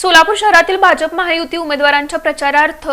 सोलापूर शहरातील भाजप महायुती उमेदवारांच्या प्रचारार्थ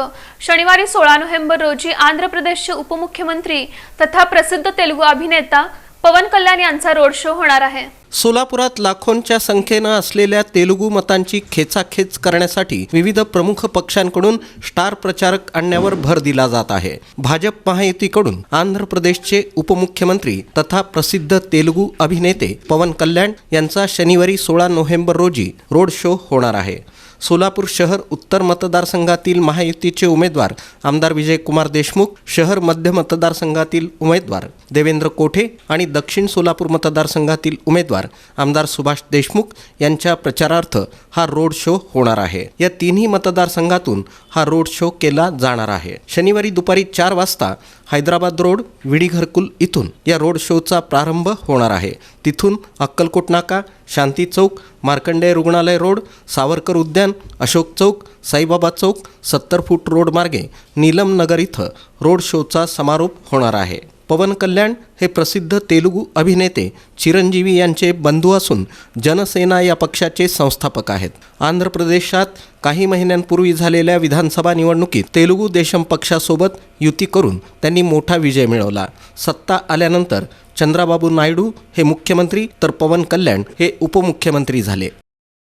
शनिवारी सोळा नोव्हेंबर रोजी आंध्र प्रदेशचे उपमुख्यमंत्री तथा प्रसिद्ध तेलुगू अभिनेता पवन कल्याण यांचा रोड शो होणार आहे. सोलापुरात लाखोंच्या संख्येनं असलेल्या तेलुगू मतांची खेचाखेच करण्यासाठी विविध प्रमुख पक्षांकडून स्टार प्रचारक आणण्यावर भर दिला जात आहे. भाजप महायुतीकडून आंध्र प्रदेशचे उपमुख्यमंत्री तथा प्रसिद्ध तेलुगू अभिनेते पवन कल्याण यांचा शनिवारी सोळा नोव्हेंबर रोजी रोड शो होणार आहे. सोलापूर शहर उत्तर मतदारसंघातील महायुतीचे उमेदवार आमदार विजयकुमार देशमुख शहर मध्य मतदारसंघातील उमेदवार देवेंद्र कोठे आणि दक्षिण सोलापूर मतदारसंघातील उमेदवार आमदार सुभाष देशमुख यांच्या प्रचारार्थ हा रोड शो होणार आहे. या तिन्ही मतदारसंघातून हा रोड शो केला जाणार आहे. शनिवारी दुपारी चार वाजता हैदराबाद रोड विडी घरकुल इथून या रोड शोचा प्रारंभ होणार आहे. तिथून अक्कलकोट नाका शांती चौक मार्कंडेय रुग्णालय रोड सावरकर उद्यान अशोक चौक साईबाबा चौक सत्तर फूट रोड मार्गे नीलम नगर इथं रोड शोचा समारोप होणार आहे. पवन कल्याण हे प्रसिद्ध तेलुगू अभिनेते चिरंजीवी यांचे बंधू असून जनसेना या पक्षाचे संस्थापक आहेत. आंध्र प्रदेशात काही महिन्यांपूर्वी झालेल्या विधानसभा निवडणुकीत तेलुगू देशम पक्षासोबत युती करून त्यांनी मोठा विजय मिळवला. सत्ता आल्यानंतर चंद्राबाबू नायडू हे मुख्यमंत्री तर पवन कल्याण हे उपमुख्यमंत्री झाले.